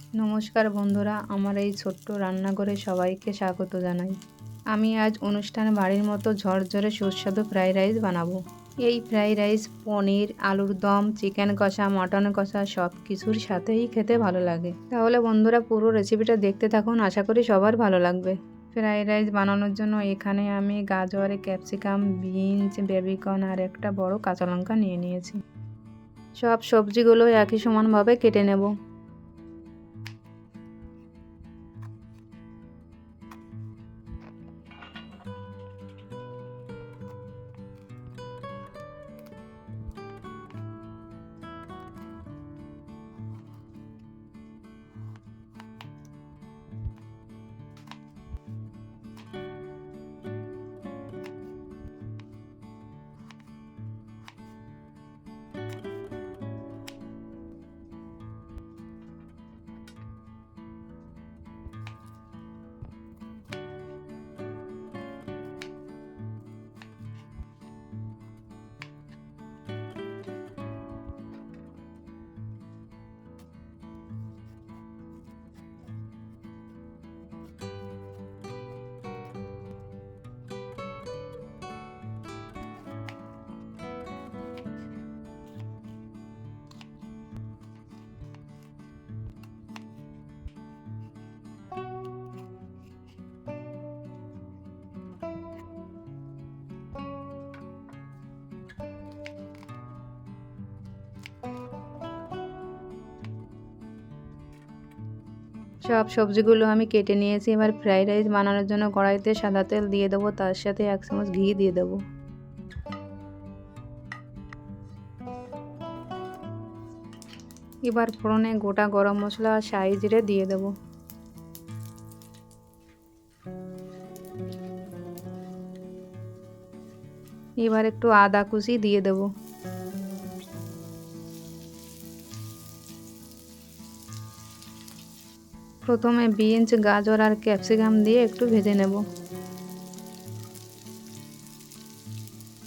নমস্কার বন্ধুরা, আমার এই ছোট্ট রান্নাঘরে সবাইকে স্বাগত জানাই। আমি আজ অনুষ্ঠান বাড়ির মতো ঝরঝরে সুস্বাদু ফ্রাইড রাইস বানাবো। এই ফ্রাইড রাইস পনির, আলুর দম, চিকেন কষা, মটন কষা সব কিছুর সাথেই খেতে ভালো লাগে। তাহলে বন্ধুরা, পুরো রেসিপিটা দেখতে থাকুন, আশা করি সবার ভালো লাগবে। ফ্রাইড রাইস বানানোর জন্য এখানে আমি গাজর, ক্যাপসিকাম, বিনস, বেবিকর্ন আর একটা বড় কাঁচা লঙ্কা নিয়ে নিয়েছি। সব সবজিগুলো একই সমানভাবে কেটে নেব। সব সবজিগুলো আমি কেটে নিয়েছি। এবার ফ্রাইড রাইস বানানোর জন্য কড়াইতে সাদা তেল দিয়ে দেবো, তার সাথে এক চামচ ঘি দিয়ে দেবো। এবার ফোড়নে গোটা গরম মশলা আর শাহি জিরে দিয়ে দেবো। এবার একটু আদা কুচি দিয়ে দেবো। প্রথমে বিনস, গাজর আর ক্যাপসিকাম দিয়ে একটু ভেজে নেব।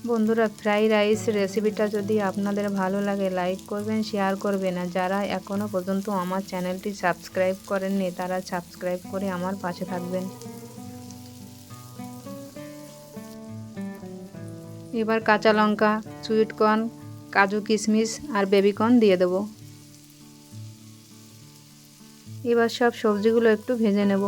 বন্ধুরা ফ্রাই রাইস রেসিপিটা যদি আপনাদের ভালো লাগে, লাইক করবেন, শেয়ার করবেন। আর যারা এখনও পর্যন্ত আমার চ্যানেলটি সাবস্ক্রাইব করেননি, তারা সাবস্ক্রাইব করে আমার পাশে থাকবেন। এবার কাঁচা লঙ্কা, সুইট কর্ন, কাজু কিশমিশ আর বেবিকর্ন দিয়ে দেবো। এবার সব সবজিগুলো একটু ভেজে নেব।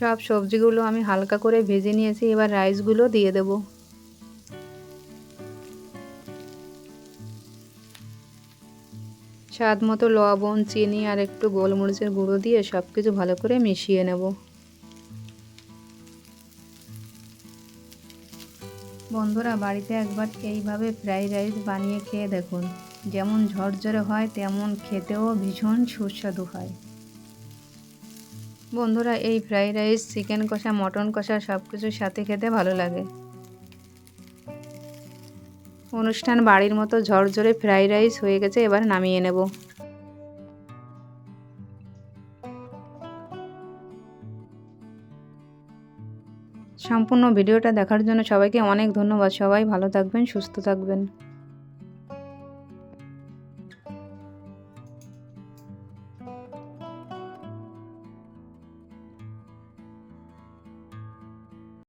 সব সবজিগুলো আমি হালকা করে ভেজে নিয়েছি, এবার রাইসগুলো দিয়ে দেব। স্বাদ মতো লবণ, চিনি আর একটু গোলমরিচের গুঁড়ো দিয়ে সব কিছু ভালো করে মিশিয়ে নেব। বন্ধুরা, বাড়িতে একবার এইভাবে ফ্রাইড রাইস বানিয়ে খেয়ে দেখুন। যেমন ঝরঝরে হয়, তেমন খেতেও ভীষণ সুস্বাদু হয়। বন্ধুরা, এই ফ্রাইড রাইস, চিকেন কষা, মটন কষা সব কিছুর সাথে খেতে ভালো লাগে। অনুষ্ঠান বাড়ির মতো ঝরঝরে ফ্রাইড রাইস হয়ে গেছে, এবার নামিয়ে নেব। সম্পূর্ণ ভিডিওটা দেখার জন্য সবাইকে অনেক ধন্যবাদ। সবাই ভালো থাকবেন সুস্থ থাকবেন।